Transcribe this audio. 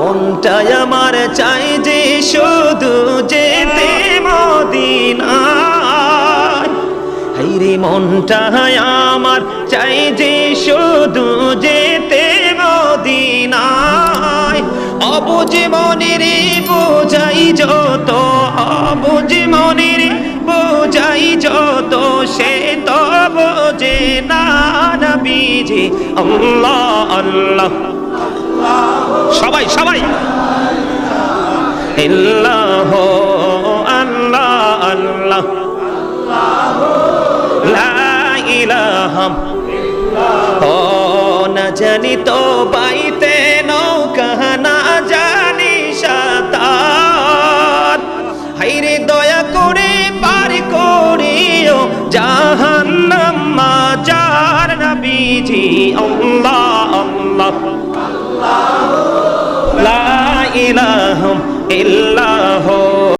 মনটায় আমার চাই যে শুধু যেতে মদিনায়। হাইরে মনটায় আমার চাই যে শুধু যেতে মদিনায়। অবুঝ মনের বোঝাই যত অবুঝ মনের বোঝাই যত, সে তো বোঝে না নবীজি আল্লাহ আল্লাহ। সবাই সবাই। ইল্লাহ আল্লাহ আল্লাহ। লা ইলাহা ও না জানি তো বাইতে নৌকা না জানি সাঁতার। হাইরে দয়া করে পার করিও জাহান্নাম, মাজার নবীজি, আল্লাহ আল্লাহ। লা ইল্লাহ